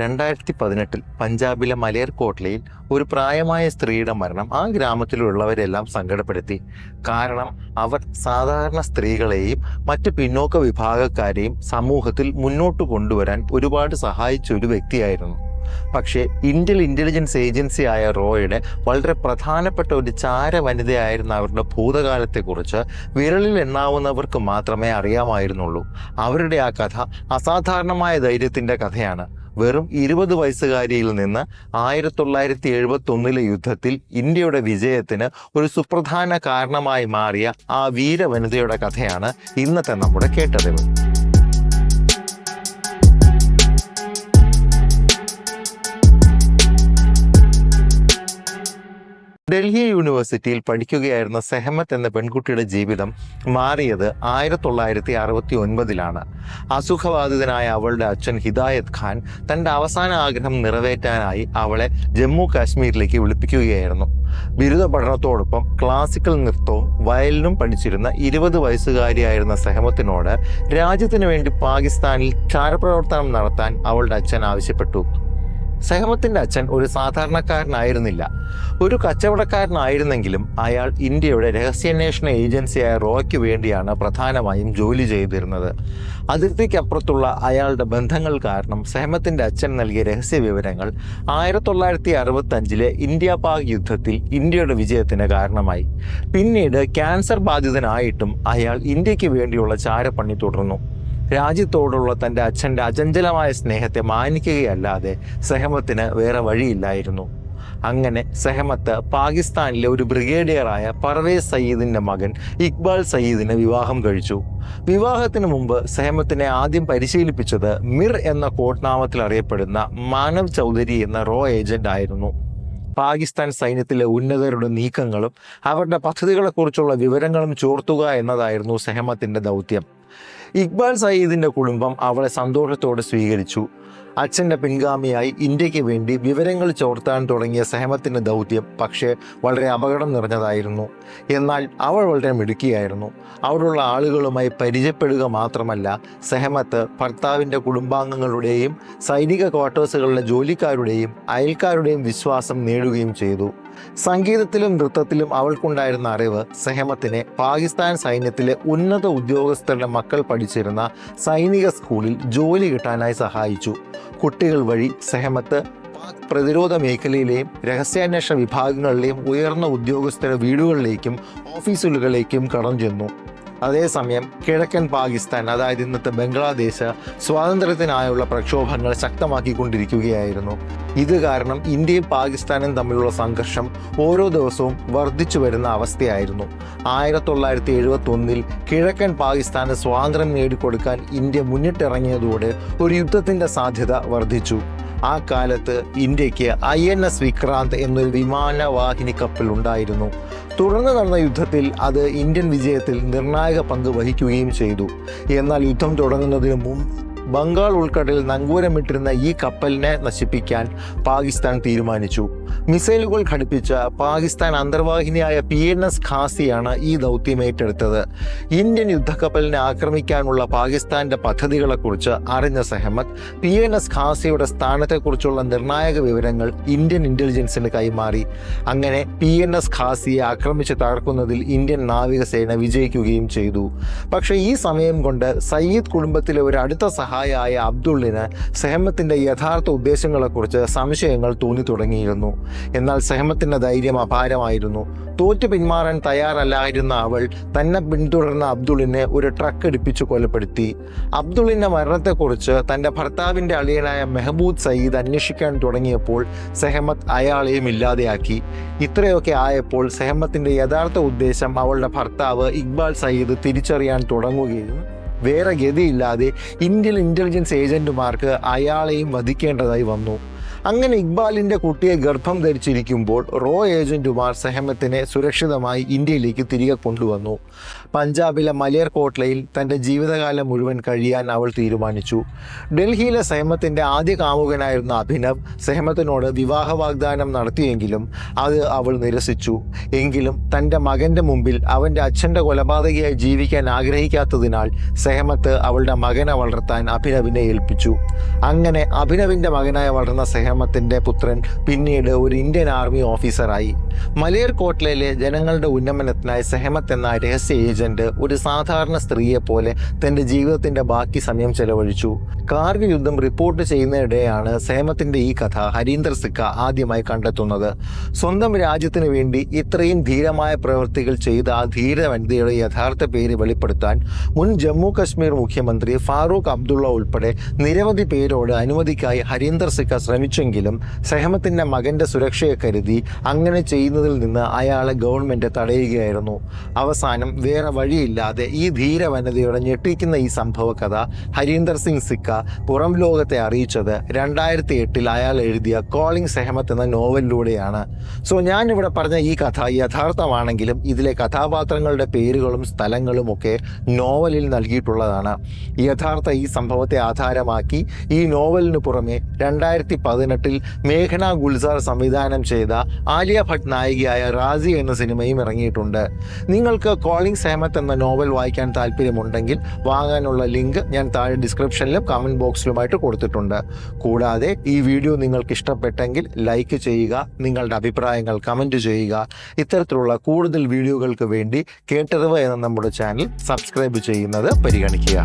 രണ്ടായിരത്തി പതിനെട്ടിൽ പഞ്ചാബിലെ മലേർകോട്ട്ലയിൽ ഒരു പ്രായമായ സ്ത്രീയുടെ മരണം ആ ഗ്രാമത്തിലുള്ളവരെല്ലാം സങ്കടപ്പെടുത്തി. കാരണം അവർ സാധാരണ സ്ത്രീകളെയും മറ്റ് പിന്നോക്ക വിഭാഗക്കാരെയും സമൂഹത്തിൽ മുന്നോട്ട് കൊണ്ടുവരാൻ ഒരുപാട് സഹായിച്ച ഒരു വ്യക്തിയായിരുന്നു. പക്ഷേ ഇന്ത്യൻ ഇന്റലിജൻസ് ഏജൻസി ആയ റോയുടെ വളരെ പ്രധാനപ്പെട്ട ഒരു ചാര വനിതയായിരുന്ന അവരുടെ ഭൂതകാലത്തെക്കുറിച്ച് വിരലിൽ എണ്ണാവുന്നവർക്ക് മാത്രമേ അറിയാമായിരുന്നുള്ളൂ. അവരുടെ ആ കഥ അസാധാരണമായ ധൈര്യത്തിന്റെ കഥയാണ്. വെറും ഇരുപത് വയസ്സുകാരിയിൽ നിന്ന് ആയിരത്തി തൊള്ളായിരത്തി എഴുപത്തി ഒന്നിലെ യുദ്ധത്തിൽ ഇന്ത്യയുടെ വിജയത്തിന് ഒരു സുപ്രധാന കാരണമായി മാറിയ ആ വീരവനിതയുടെ കഥയാണ് ഇന്നത്തെ നമ്മുടെ കേട്ടറിവ്. ഡൽഹി യൂണിവേഴ്സിറ്റിയിൽ പഠിക്കുകയായിരുന്ന സെഹമത്ത് എന്ന പെൺകുട്ടിയുടെ ജീവിതം മാറിയത് ആയിരത്തി തൊള്ളായിരത്തി അറുപത്തി ഒൻപതിലാണ് അസുഖബാധിതനായ അവളുടെ അച്ഛൻ ഹിദായത് ഖാൻ തന്റെ അവസാന ആഗ്രഹം നിറവേറ്റാനായി അവളെ ജമ്മു കാശ്മീരിലേക്ക് വിളിപ്പിക്കുകയായിരുന്നു. ബിരുദ പഠനത്തോടൊപ്പം ക്ലാസിക്കൽ നൃത്തവും വയലിനും പഠിച്ചിരുന്ന ഇരുപത് വയസ്സുകാരിയായിരുന്ന സെഹമത്തിനോട് രാജ്യത്തിനു വേണ്ടി പാകിസ്ഥാനിൽ ചാരപ്രവർത്തനം നടത്താൻ അവളുടെ അച്ഛൻ ആവശ്യപ്പെട്ടു. സെഹമത്തിന്റെ അച്ഛൻ ഒരു സാധാരണക്കാരനായിരുന്നില്ല. ഒരു കച്ചവടക്കാരനായിരുന്നെങ്കിലും അയാൾ ഇന്ത്യയുടെ രഹസ്യാന്വേഷണ ഏജൻസിയായ റോയ്ക്ക് വേണ്ടിയാണ് പ്രധാനമായും ജോലി ചെയ്തിരുന്നത്. അതിർത്തിക്കപ്പുറത്തുള്ള അയാളുടെ ബന്ധങ്ങൾ കാരണം സെഹമത്തിന്റെ അച്ഛൻ നൽകിയ രഹസ്യ വിവരങ്ങൾ ആയിരത്തി തൊള്ളായിരത്തി അറുപത്തി അഞ്ചിലെ ഇന്ത്യ പാക് യുദ്ധത്തിൽ ഇന്ത്യയുടെ വിജയത്തിന് കാരണമായി. പിന്നീട് ക്യാൻസർ ബാധിതനായിട്ടും അയാൾ ഇന്ത്യയ്ക്ക് വേണ്ടിയുള്ള ചാരപ്പണി തുടർന്നു. രാജ്യത്തോടുള്ള തന്റെ അച്ഛന്റെ അചഞ്ചലമായ സ്നേഹത്തെ മാനിക്കുകയല്ലാതെ സെഹമത്തിന് വേറെ വഴിയില്ലായിരുന്നു. അങ്ങനെ സെഹമത്ത് പാകിസ്ഥാനിലെ ഒരു ബ്രിഗേഡിയറായ പർവേസ് സയ്യിദിന്റെ മകൻ ഇക്ബാൽ സയ്യിദിനെ വിവാഹം കഴിച്ചു. വിവാഹത്തിന് മുമ്പ് സെഹമത്തിനെ ആദ്യം പരിശീലിപ്പിച്ചത് മിർ എന്ന കോട്ട്നാമത്തിൽ അറിയപ്പെടുന്ന മാനവ് ചൗധരി എന്ന റോ ഏജന്റ് ആയിരുന്നു. പാകിസ്ഥാൻ സൈന്യത്തിലെ ഉന്നതരുടെ നീക്കങ്ങളും അവരുടെ പദ്ധതികളെക്കുറിച്ചുള്ള വിവരങ്ങളും ചോർത്തുക എന്നതായിരുന്നു സെഹമത്തിന്റെ ദൗത്യം. ഇക്ബാൽ സയ്യിദിന്റെ കുടുംബം അവളെ സന്തോഷത്തോടെ സ്വീകരിച്ചു. അച്ഛന്റെ പിൻഗാമിയായി ഇന്ത്യയ്ക്ക് വേണ്ടി വിവരങ്ങൾ ചോർത്താൻ തുടങ്ങിയ സഹമത്തിന്റെ ദൗത്യം പക്ഷേ വളരെ അപകടം നിറഞ്ഞതായിരുന്നു. എന്നാൽ അവൾ വളരെ മിടുക്കിയായിരുന്നു. അവരുള്ള ആളുകളുമായി പരിചയപ്പെടുക മാത്രമല്ല സഹമത്ത് ഭർത്താവിന്റെ കുടുംബാംഗങ്ങളുടെയും സൈനിക ക്വാർട്ടേഴ്സുകളിലെ ജോലിക്കാരുടെയും അയൽക്കാരുടെയും വിശ്വാസം നേടുകയും ചെയ്തു. സംഗീതത്തിലും നൃത്തത്തിലും അവൾക്കുണ്ടായിരുന്ന അറിവ് സെഹമത്തിനെ പാകിസ്ഥാൻ സൈന്യത്തിലെ ഉന്നത ഉദ്യോഗസ്ഥരുടെ മക്കൾ പഠിച്ചിരുന്ന സൈനിക സ്കൂളിൽ ജോലി കിട്ടാനായി സഹായിച്ചു. കുട്ടികൾ വഴി സെഹമത്ത് പാക് പ്രതിരോധ മേഖലയിലെയും രഹസ്യാന്വേഷണ വിഭാഗങ്ങളിലെയും ഉയർന്ന ഉദ്യോഗസ്ഥരുടെ വീടുകളിലേക്കും ഓഫീസുകളിലേക്കും കടന്നു ചെന്നു. അതേസമയം കിഴക്കൻ പാകിസ്ഥാൻ അതായത് ഇന്നത്തെ ബംഗ്ലാദേശ് സ്വാതന്ത്ര്യത്തിനായുള്ള പ്രക്ഷോഭങ്ങൾ ശക്തമാക്കിക്കൊണ്ടിരിക്കുകയായിരുന്നു. ഇത് കാരണം ഇന്ത്യയും പാകിസ്ഥാനും തമ്മിലുള്ള സംഘർഷം ഓരോ ദിവസവും വർദ്ധിച്ചു വരുന്ന അവസ്ഥയായിരുന്നു. ആയിരത്തി തൊള്ളായിരത്തി എഴുപത്തി ഒന്നിൽ കിഴക്കൻ പാകിസ്ഥാന് സ്വാതന്ത്ര്യം നേടിക്കൊടുക്കാൻ ഇന്ത്യ മുന്നിട്ടിറങ്ങിയതോടെ ഒരു യുദ്ധത്തിന്റെ സാധ്യത വർദ്ധിച്ചു. ആ കാലത്ത് ഇന്ത്യയ്ക്ക് ഐ എൻ എസ് വിക്രാന്ത് എന്നൊരു വിമാനവാഹിനി കപ്പൽ ഉണ്ടായിരുന്നു. തുടർന്ന് നടന്ന യുദ്ധത്തിൽ അത് ഇന്ത്യൻ വിജയത്തിൽ നിർണായക പങ്ക് വഹിക്കുകയും ചെയ്തു. എന്നാൽ യുദ്ധം തുടങ്ങുന്നതിന് മുമ്പ് ബംഗാൾ ഉൾക്കടലിൽ നങ്കൂരമിട്ടിരുന്ന ഈ കപ്പലിനെ നശിപ്പിക്കാൻ പാകിസ്ഥാൻ തീരുമാനിച്ചു. മിസൈലുകൾ ഘടിപ്പിച്ച പാകിസ്ഥാൻ അന്തർവാഹിനിയായ പി എൻ എസ് ഖാസിയാണ് ഈ ദൗത്യം ഏറ്റെടുത്തത്. ഇന്ത്യൻ യുദ്ധക്കപ്പലിനെ ആക്രമിക്കാനുള്ള പാകിസ്ഥാന്റെ പദ്ധതികളെക്കുറിച്ച് അറിഞ്ഞ സെഹമത്ത് പി എൻ എസ് ഖാസിയുടെ സ്ഥാനത്തെക്കുറിച്ചുള്ള നിർണായക വിവരങ്ങൾ ഇന്ത്യൻ ഇന്റലിജൻസിന് കൈമാറി. അങ്ങനെ പി എൻ എസ് ഖാസിയെ ആക്രമിച്ച് തകർക്കുന്നതിൽ ഇന്ത്യൻ നാവികസേന വിജയിക്കുകയും ചെയ്തു. പക്ഷേ ഈ സമയം കൊണ്ട് സയ്യിദ് കുടുംബത്തിലെ ഒരു അടുത്ത സഹായിയായ അബ്ദുള്ളിന് സെഹമത്തിന്റെ യഥാർത്ഥ ഉദ്ദേശങ്ങളെക്കുറിച്ച് സംശയങ്ങൾ തോന്നി തുടങ്ങിയിരുന്നു. എന്നാൽ സെഹമത്തിന്റെ ധൈര്യം അപാരമായിരുന്നു. തോറ്റു പിന്മാറാൻ തയ്യാറല്ലായിരുന്ന അവൾ തന്നെ പിന്തുടർന്ന അബ്ദുളിനെ ഒരു ട്രക്ക് എടുപ്പിച്ച് കൊലപ്പെടുത്തി. അബ്ദുള്ളിന്റെ മരണത്തെക്കുറിച്ച് തന്റെ ഭർത്താവിന്റെ അളിയനായ മെഹബൂദ് സയ്യിദ് അന്വേഷിക്കാൻ തുടങ്ങിയപ്പോൾ സെഹമത്ത് അയാളെയും ഇല്ലാതെയാക്കി. ഇത്രയൊക്കെ ആയപ്പോൾ സെഹമത്തിന്റെ യഥാർത്ഥ ഉദ്ദേശം അവളുടെ ഭർത്താവ് ഇക്ബാൽ സയ്യിദ് തിരിച്ചറിയാൻ തുടങ്ങുകയും വേറെ ഗതിയില്ലാതെ ഇന്ത്യൻ ഇന്റലിജൻസ് ഏജന്റുമാർക്ക് അയാളെയും വധിക്കേണ്ടതായി വന്നു. അങ്ങനെ ഇക്ബാലിന്റെ കുട്ടിയെ ഗർഭം ധരിച്ചിരിക്കുമ്പോൾ റോ ഏജന്റുമാർ സെഹമത്തിനെ സുരക്ഷിതമായി ഇന്ത്യയിലേക്ക് തിരികെ കൊണ്ടുവന്നു. പഞ്ചാബിലെ മലിയർ കോട്ട്ലയിൽ തന്റെ ജീവിതകാലം മുഴുവൻ കഴിയാൻ അവൾ തീരുമാനിച്ചു. ഡൽഹിയിലെ സഹമത്തിന്റെ ആദ്യ കാമുകനായിരുന്ന അഭിനവ് സഹമത്തിനോട് വിവാഹ വാഗ്ദാനം നടത്തിയെങ്കിലും അത് അവൾ നിരസിച്ചു. എങ്കിലും തന്റെ മകന്റെ മുമ്പിൽ അവന്റെ അച്ഛന്റെ കൊലപാതകയായി ജീവിക്കാൻ ആഗ്രഹിക്കാത്തതിനാൽ സഹമത്ത് അവളുടെ മകനെ വളർത്താൻ അഭിനവിനെ ഏൽപ്പിച്ചു. അങ്ങനെ അഭിനവിന്റെ മകനായി വളർന്ന സഹമത്തിന്റെ പുത്രൻ പിന്നീട് ഒരു ഇന്ത്യൻ ആർമി ഓഫീസറായി. മലയർ കോട്ട്ലയിലെ ജനങ്ങളുടെ ഉന്നമനത്തിനായി സഹമത്ത് എന്ന രഹസ്യ ഏജന്റ് ഒരു സാധാരണ സ്ത്രീയെപ്പോലെ തന്റെ ജീവിതത്തിന്റെ ബാക്കി സമയം ചെലവഴിച്ചു. കാർഗിൽ യുദ്ധം റിപ്പോർട്ട് ചെയ്യുന്നതിടെയാണ് സേമത്തിന്റെ ഈ കഥ ഹരീന്ദർ സിക്ക ആദ്യമായി കണ്ടെത്തുന്നത്. സ്വന്തം രാജ്യത്തിന് വേണ്ടി ഇത്രയും ധീരമായ പ്രവൃത്തികൾ ചെയ്ത ആ ധീര വനിതയുടെ യഥാർത്ഥ പേര് വെളിപ്പെടുത്താൻ മുൻ ജമ്മു കശ്മീർ മുഖ്യമന്ത്രി ഫാറൂഖ് അബ്ദുള്ള ഉൾപ്പെടെ നിരവധി പേരോട് അനുമതിക്കായി ഹരീന്ദർ സിക്ക ശ്രമിച്ചെങ്കിലും സെഹമത്തിന്റെ മകന്റെ സുരക്ഷയെ കരുതി അങ്ങനെ ചെയ്യുന്നതിൽ നിന്ന് അയാളെ ഗവൺമെന്റ് തടയുകയായിരുന്നു. അവസാനം വേറെ വഴിയില്ലാതെ ഈ ധീര വനിതയുടെ ഞെട്ടിക്കുന്ന ഈ സംഭവ കഥ ഹരീന്ദർ സിംഗ് സിക്ക പുറം ലോകത്തെ അറിയിച്ചത് രണ്ടായിരത്തി എട്ടിൽ അയാൾ എഴുതിയ കോളിംഗ് സെഹമത്ത് എന്ന നോവലിലൂടെയാണ്. സോ ഞാനിവിടെ പറഞ്ഞ ഈ കഥ യഥാർത്ഥമാണെങ്കിലും ഇതിലെ കഥാപാത്രങ്ങളുടെ പേരുകളും സ്ഥലങ്ങളും ഒക്കെ നോവലിൽ നൽകിയിട്ടുള്ളതാണ്. യഥാർത്ഥ ഈ സംഭവത്തെ ആധാരമാക്കി ഈ നോവലിന് പുറമെ രണ്ടായിരത്തി പതിനെട്ടിൽ മേഘന ഗുൽസാർ സംവിധാനം ചെയ്ത ആലിയ ഭട്ട് നായികയായ റാസി എന്ന സിനിമയും ഇറങ്ങിയിട്ടുണ്ട്. നിങ്ങൾക്ക് കോളിംഗ് സെഹമത്ത് എന്ന നോവൽ വായിക്കാൻ താല്പര്യമുണ്ടെങ്കിൽ വാങ്ങാനുള്ള ലിങ്ക് ഞാൻ താഴെ ഡിസ്ക്രിപ്ഷനിലും കമന്റ് ബോക്സിലുമായിട്ട് കൊടുത്തിട്ടുണ്ട്. കൂടാതെ ഈ വീഡിയോ നിങ്ങൾക്ക് ഇഷ്ടപ്പെട്ടെങ്കിൽ ലൈക്ക് ചെയ്യുക നിങ്ങളുടെ അഭിപ്രായങ്ങൾ കമന്റ് ചെയ്യുക. ഇത്തരത്തിലുള്ള കൂടുതൽ വീഡിയോകൾക്ക് വേണ്ടി കേട്ടറിവ് എന്ന നമ്മുടെ ചാനൽ സബ്സ്ക്രൈബ് ചെയ്യുന്നത് പരിഗണിക്കുക.